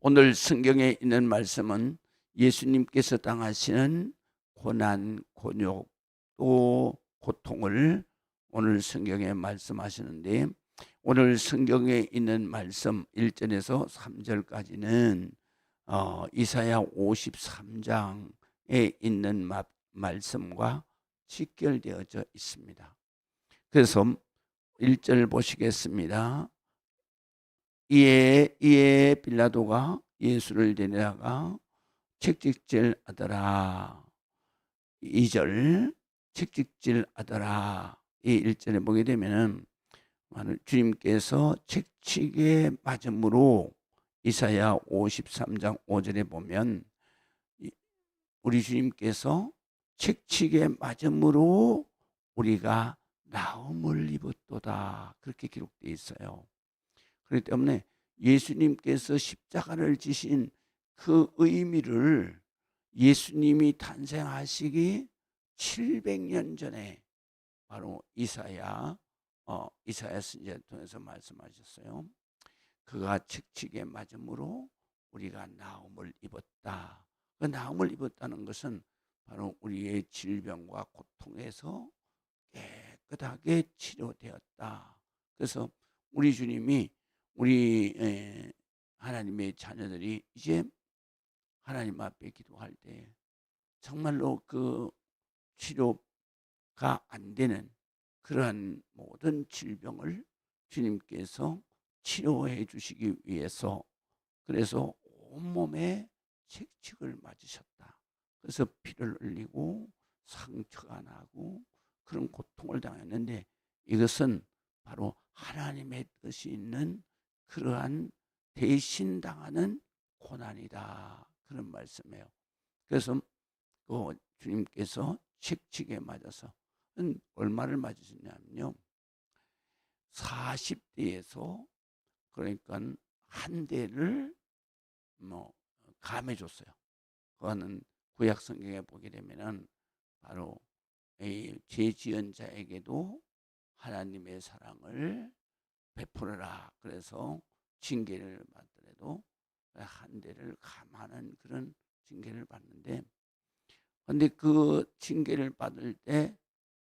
오늘 성경에 있는 말씀은 예수님께서 당하시는 고난, 곤욕, 또 고통을 오늘 성경에 말씀하시는데 오늘 성경에 있는 말씀 1절에서 3절까지는 어, 이사야 53장에 있는 마, 말씀과 직결되어져 있습니다. 그래서 1절 보시겠습니다. 이에 이에 빌라도가 예수를 데려다가 책직질 하더라. 2절 책직질 하더라. 이 1절에 보게 되면은 주님께서 책칙에 맞음으로 이사야 53장 5절에 보면 우리 주님께서 책칙에 맞음으로 우리가 나음을 입었도다 그렇게 기록되어 있어요. 그렇기 때문에 예수님께서 십자가를 지신 그 의미를 예수님이 탄생하시기 700년 전에 바로 이사야 어, 이사야 선지자를 통해서 말씀하셨어요. 그가 책칙에 맞음으로 우리가 나음을 입었다. 그 나음을 입었다는 것은 바로 우리의 질병과 고통에서 깨끗하게 치료되었다. 그래서 우리 주님이 우리 하나님의 자녀들이 이제 하나님 앞에 기도할 때 정말로 그 치료가 안 되는 그러한 모든 질병을 주님께서 치료해 주시기 위해서 그래서 온몸에 책칙을 맞으셨다. 그래서 피를 흘리고 상처가 나고 그런 고통을 당했는데 이것은 바로 하나님의 뜻이 있는 그러한 대신 당하는 고난이다. 그런 말씀이에요. 그래서 그 주님께서 책칙에 맞아서 얼마를 맞으셨냐면요. 40대에서 그러니까 한 대를 뭐 감해 줬어요. 그거는 구약 성경에 보게 되면은 바로 죄 지은 자에게도 하나님의 사랑을 베풀어라. 그래서 징계를 받더라도 한 대를 감하는 그런 징계를 받는데 근데 그 징계를 받을 때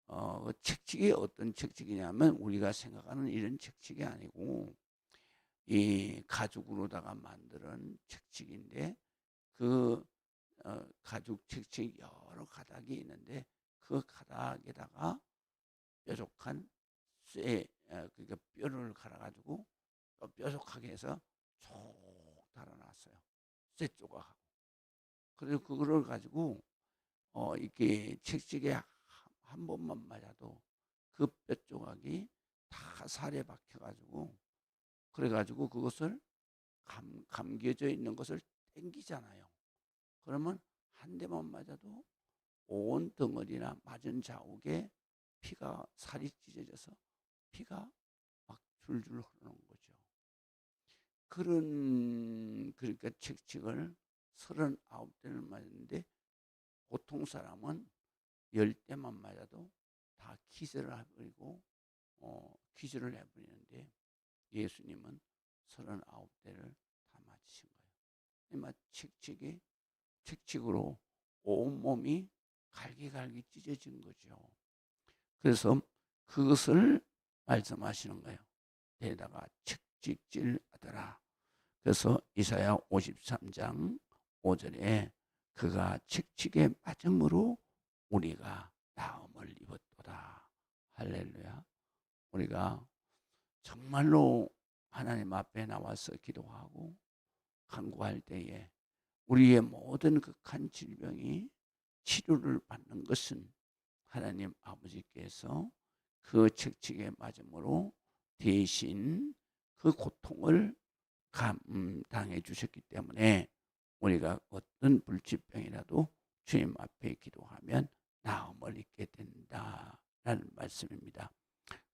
어, 그 책칙이 어떤 책칙이냐면 우리가 생각하는 이런 책칙이 아니고 이 가죽으로다가 만드는 책칙인데 그 어, 가죽 책칙 여러 가닥이 있는데 그 가닥에다가 뾰족한 쇠 어, 그러니까 뼈를 갈아가지고 뾰족하게 해서 쭉 달아놨어요. 쇠 조각하고. 그래서 그거를 가지고 어 이렇게 책찍에 한 번만 맞아도 그 뼈 조각이 다 살에 박혀가지고 그래가지고 그것을 감, 감겨져 있는 것을 땡기잖아요. 그러면 한 대만 맞아도 온 덩어리나 맞은 자욱에 피가 살이 찢어져서 피가 막 줄줄 흐르는 거죠. 그런 그러니까 책칙을 서른아홉 대를 맞았는데 보통 사람은 열 대만 맞아도 다 기절을 해버리고 어, 기절을 해버리는데 예수님은 서른아홉 대를 다 맞으신 거예요. 책칙이 책칙으로 온 몸이 갈기갈기 찢어진 거죠. 그래서 그것을 말씀하시는 거예요. 대다가 책직질하더라. 그래서 이사야 53장 5절에 그가 책칙에 맞음으로 우리가 나음을 입었도다. 할렐루야. 우리가 정말로 하나님 앞에 나와서 기도하고 간구할 때에 우리의 모든 극한 질병이 치료를 받는 것은 하나님 아버지께서 그 책칙에 맞음으로 대신 그 고통을 감당해 주셨기 때문에 우리가 어떤 불치병이라도 주님 앞에 기도하면 나음을 입게 된다라는 말씀입니다.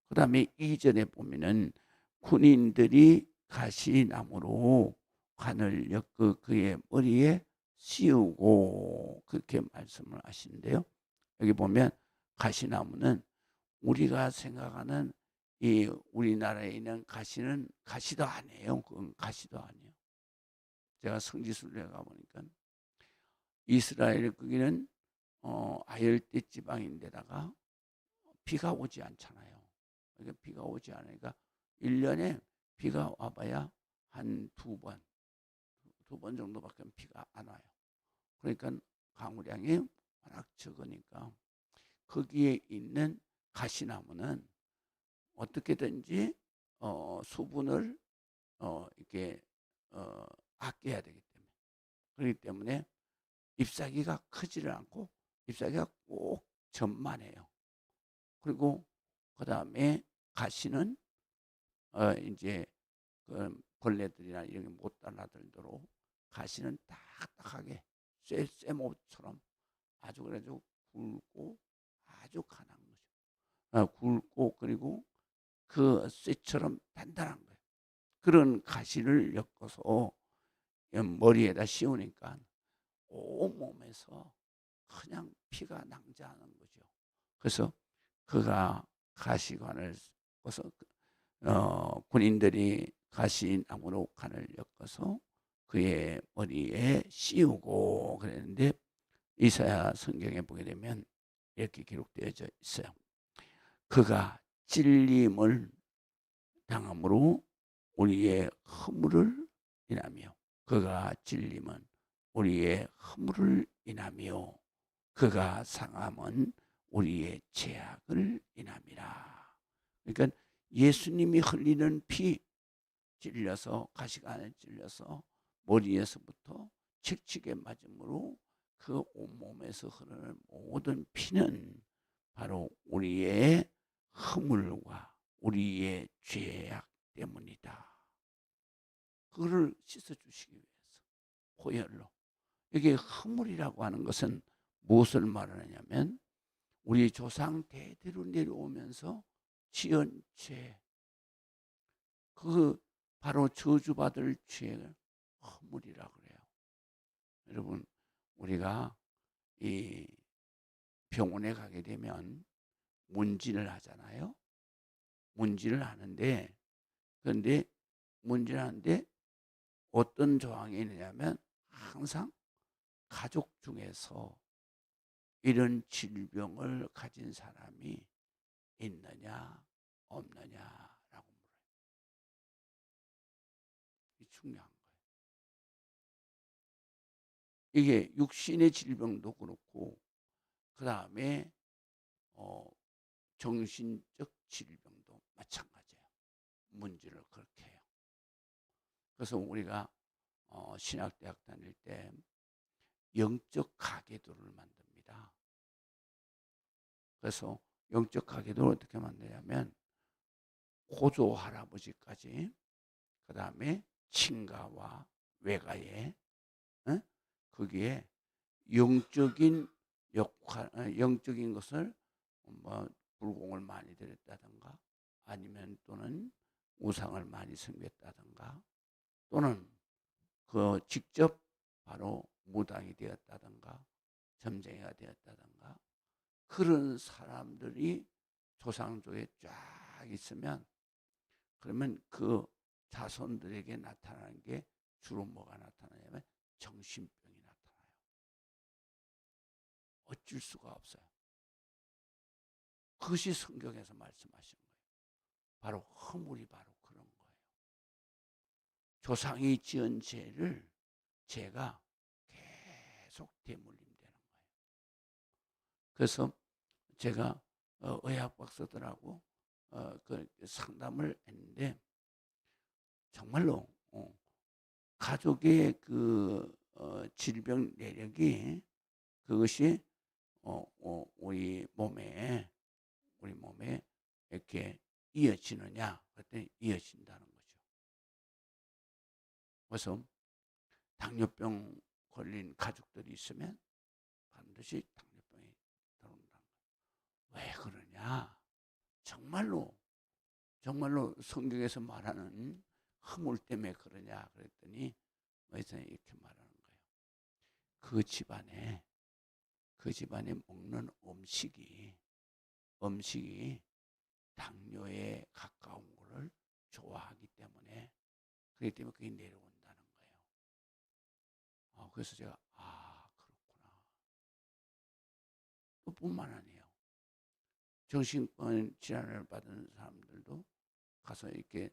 그 다음에 이전에 보면은 군인들이 가시나무로 관을 엮어 그의 머리에 씌우고 그렇게 말씀을 하시는데요. 여기 보면 가시나무는 우리가 생각하는 이 우리나라에 있는 가시는 가시도 아니에요. 그건 가시도 아니에요. 제가 성지순례 가보니까 이스라엘 거기는 어, 아열대 지방인데다가 비가 오지 않잖아요. 그러니까 비가 오지 않으니까 1년에 비가 와봐야 한 두 번, 두 번 정도밖에 비가 안 와요. 그러니까 강우량이 워낙 적으니까 거기에 있는 가시나무는 어떻게든지 어, 수분을 어, 이렇게 어, 아껴야 되기 때문에 그렇기 때문에 잎사귀가 크지를 않고 잎사귀가 꼭 전만해요. 그리고 그 다음에 가시는 어, 이제 그 벌레들이나 이런 게 못 달라들도록 가시는 딱딱하게 쇠, 쇠모처럼 아주 그래도 굵고 아주 가난 굵고 그리고 그 쇠처럼 단단한 거예요. 그런 가시를 엮어서 머리에다 씌우니까 온몸에서 그냥 피가 낭자하는 거죠. 그래서 그가 가시관을 꺾어서 어, 군인들이 가시나무로 관을 엮어서 그의 머리에 씌우고 그랬는데 이사야 성경에 보게 되면 이렇게 기록되어져 있어요. 그가 찔림을 당함으로 우리의 허물을 인하며 그가 찔림은 우리의 허물을 인하며 그가 상함은 우리의 죄악을 인함이라. 그러니까 예수님이 흘리는 피 찔려서 가시가 안에 찔려서 머리에서부터 칙칙에 맞음으로 그 온몸에서 흐르는 모든 피는 바로 우리의 허물과 우리의 죄악 때문이다. 그거를 씻어주시기 위해서 호열로 이게 허물이라고 하는 것은 무엇을 말하느냐면 우리 조상 대대로 내려오면서 지은 죄, 그 바로 저주받을 죄를 허물이라 그래요. 여러분 우리가 이 병원에 가게 되면 문진을 하잖아요. 문진을 하는데 그런데 문진을 하는데 어떤 조항이 있느냐면 항상 가족 중에서 이런 질병을 가진 사람이 있느냐 없느냐라고 물어요. 이 중요한 거예요. 이게 육신의 질병도 그렇고 그 다음에 어, 정신적 질병도 마찬가지예요. 문제를 그렇게 해요. 그래서 우리가 어, 신학대학 다닐 때 영적 가계도를 만듭니다. 그래서 영적 가계도를 어떻게 만드냐면 고조 할아버지까지 그 다음에 친가와 외가에 어? 거기에 영적인 역할, 어, 영적인 것을 뭐 불공을 많이 드렸다든가 아니면 또는 우상을 많이 섬겼다든가 또는 그 직접 바로 무당이 되었다든가 점쟁이가 되었다든가 그런 사람들이 조상 쪽에 쫙 있으면 그러면 그 자손들에게 나타나는 게 주로 뭐가 나타나냐면 정신병이 나타나요. 어쩔 수가 없어요. 그것이 성경에서 말씀하신 거예요. 바로 허물이 바로 그런 거예요. 조상이 지은 죄를 죄가 계속 대물림 되는 거예요. 그래서 제가 어, 의학 박사들하고 어, 그 상담을 했는데 정말로 어, 가족의 그 질병 내력이 그것이 우리 몸에 우리 몸에 이렇게 이어지느냐 그랬더니 이어진다는 거죠. 그래서 당뇨병 걸린 가족들이 있으면 반드시 당뇨병이 들어온다는 거예요. 왜 그러냐? 정말로 정말로 성경에서 말하는 허물 때문에 그러냐 그랬더니 의사는 이렇게 말하는 거예요. 그 집안에 그 집안에 먹는 음식이 음식이 당뇨에 가까운 것을 좋아하기 때문에 그렇기 때문에 그게 내려온다는 거예요. 어, 그래서 제가 아 그렇구나. 또 뿐만 아니에요. 정신권 질환을 받은 사람들도 가서 이렇게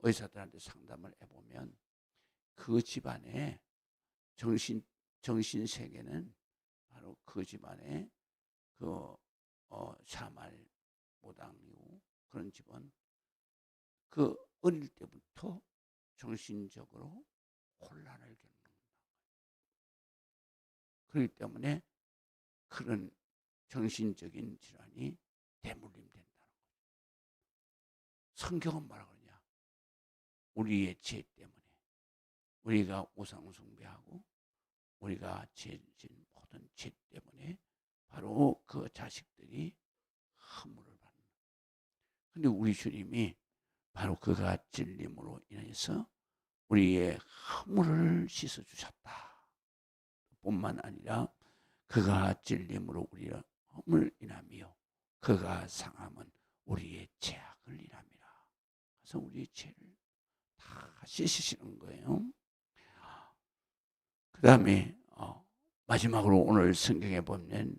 의사들한테 상담을 해보면 그 집안에 정신 정신 세계는 바로 그 집안에 그 어, 샤말 모당이고 그런 집은 그 어릴 때부터 정신적으로 혼란을 겪는다. 그렇기 때문에 그런 정신적인 질환이 대물림된다는 거죠. 성경은 뭐라 그러냐? 우리의 죄 때문에 우리가 우상 숭배하고 우리가 죄진 모든 죄 때문에 바로 그 자식들이 허물을 받는. 근데 우리 주님이 바로 그가 진림으로 인해서 우리의 허물을 씻어 주셨다. 뿐만 아니라 그가 진림으로 우리의 허물 인하며 그가 상함은 우리의 죄악을 인함이라. 그래서 우리의 죄를 다 씻으시는 거예요. 그 다음에 어, 마지막으로 오늘 성경에 보면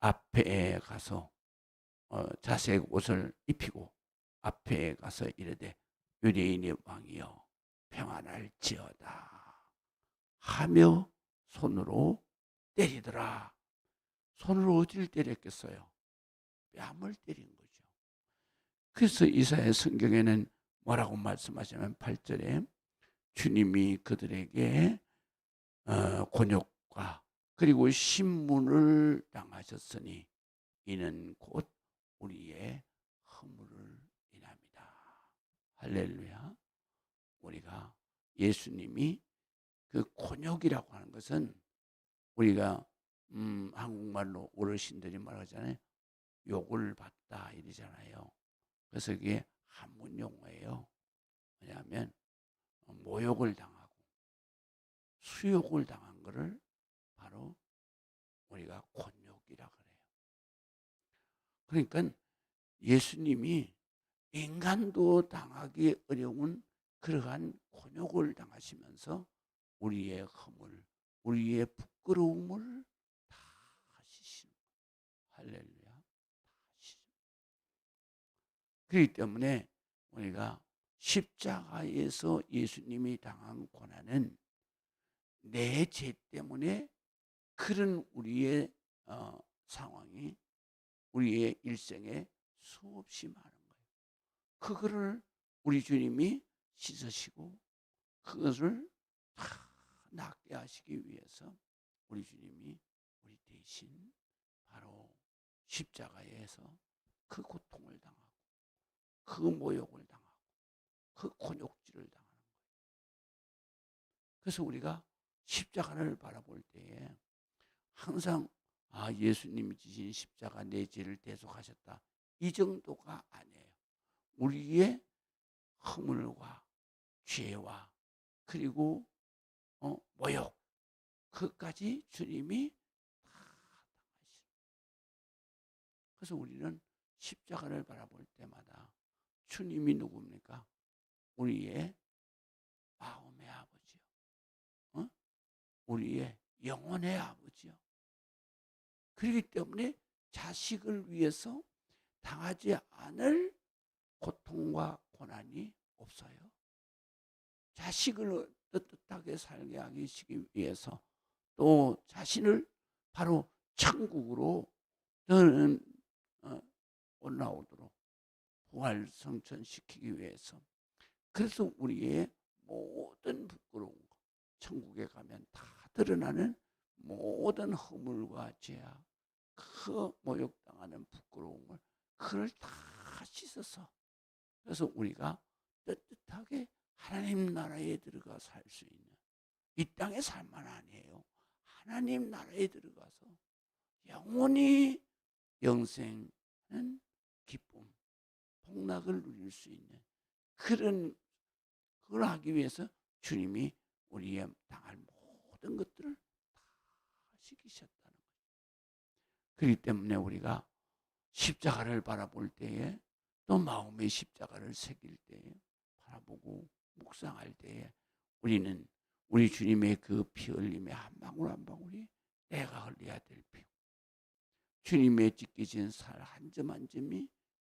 앞에 가서 어, 자색 옷을 입히고 앞에 가서 이르되 유대인의 왕이여 평안할지어다 하며 손으로 때리더라. 손으로 어디를 때렸겠어요? 뺨을 때린 거죠. 그래서 이사야 성경에는 뭐라고 말씀하시냐면 8절에 주님이 그들에게 어, 곤욕과 그리고 신문을 당하셨으니 이는 곧 우리의 허물을 인합니다. 할렐루야. 우리가 예수님이 그 곤욕이라고 하는 것은 우리가 음, 한국말로 어르신들이 말하잖아요. 욕을 받다 이러잖아요. 그래서 이게 한문 용어예요. 왜냐하면 모욕을 당하고 수욕을 당한 것을 바로 우리가 곤욕이라 그래요. 그러니까 예수님이 인간도 당하기 어려운 그러한 곤욕을 당하시면서 우리의 허물, 우리의 부끄러움을 다 하시는 할렐루야. 그렇기 때문에 우리가 십자가에서 예수님이 당한 고난은 내 죄 때문에 그런 우리의 우리의 일생에 수없이 많은 거예요. 그거를 우리 주님이 씻으시고 그것을 다 낫게 하시기 위해서 우리 주님이 우리 대신 바로 십자가에서 그 고통을 당하고 그 모욕을 당하고 그 곤욕질을 당하는 거예요. 그래서 우리가 십자가를 바라볼 때에 항상 아 예수님이 지신 십자가 내 죄를 대속하셨다 이 정도가 아니에요. 우리의 허물과 죄와 그리고 어, 모욕 그까지 주님이 다 당하시죠. 그래서 우리는 십자가를 바라볼 때마다 주님이 누굽니까? 우리의 마음의 아버지요. 어? 우리의 영혼의 아버지요. 그렇기 때문에 자식을 위해서 당하지 않을 고통과 고난이 없어요. 자식을 떳떳하게 살게 하기 위해서 또 자신을 바로 천국으로 너는 어, 올라오도록 부활 성천시키기 위해서 그래서 우리의 모든 부끄러운 것 천국에 가면 다 드러나는 모든 허물과 죄악 그 모욕당하는 부끄러움을 그걸 다 씻어서 그래서 우리가 떳떳하게 하나님 나라에 들어가 살 수 있는 이 땅의 삶만 아니에요. 하나님 나라에 들어가서 영원히 영생은 기쁨, 복락을 누릴 수 있는 그런 그걸 하기 위해서 주님이 우리의 당할 모든 것들을 다 시키셨다는 거죠. 그렇기 때문에 우리가 십자가를 바라볼 때에 또 마음의 십자가를 새길 때에 바라보고 묵상할 때에 우리는 우리 주님의 그 피 흘림의 한 방울 한 방울이 내가 흘려야 될 피. 주님의 찢겨진 살 한 점 한 점이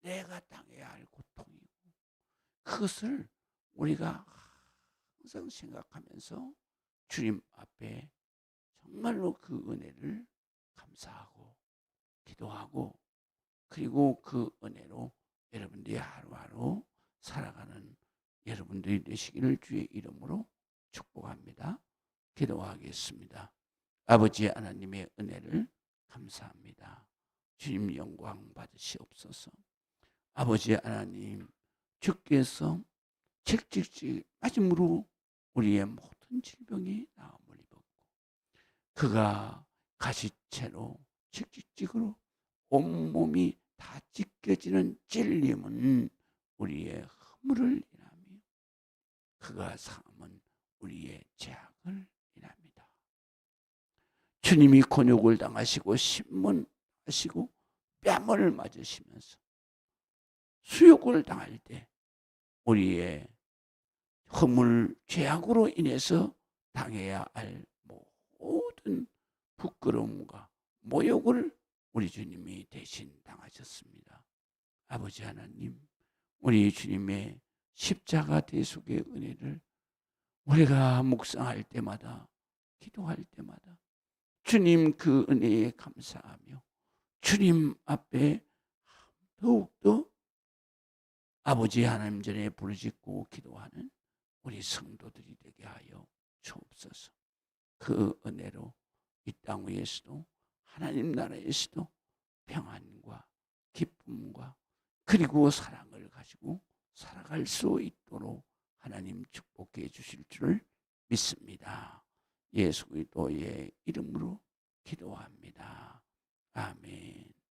내가 당해야 할 고통이고 그것을 우리가 항상 생각하면서 주님 앞에 정말로 그 은혜를 감사하고 기도하고 그리고 그 은혜로 여러분들이 하루하루 살아가는 여러분들이 되시기를 주의 이름으로 축복합니다. 기도하겠습니다. 아버지 하나님의 은혜를 감사합니다. 주님 영광 받으시옵소서. 아버지 하나님 주께서 책직직 마지막으로 우리의 모든 질병이 나음을 입었고 그가 가시채로 책직직으로 온몸이 다 찢겨지는 찔림은 우리의 허물을 인하며 그가 삼은 우리의 죄악을 인합니다. 주님이 곤욕을 당하시고 신문하시고 뺨을 맞으시면서 수욕을 당할 때 우리의 허물 죄악으로 인해서 당해야 할 모든 부끄러움과 모욕을 우리 주님이 대신 당하셨습니다. 아버지 하나님, 우리 주님의 십자가 대속의 은혜를 우리가 묵상할 때마다 기도할 때마다 주님 그 은혜에 감사하며 주님 앞에 더욱더 아버지 하나님 전에 부르짖고 기도하는 우리 성도들이 되게 하여 주옵소서. 그 은혜로 이 땅 위에서도 하나님 나라에서도 평안과 기쁨과 그리고 사랑을 가지고 살아갈 수 있도록 하나님 축복해 주실 줄 믿습니다. 예수 그리스도의 이름으로 기도합니다. 아멘.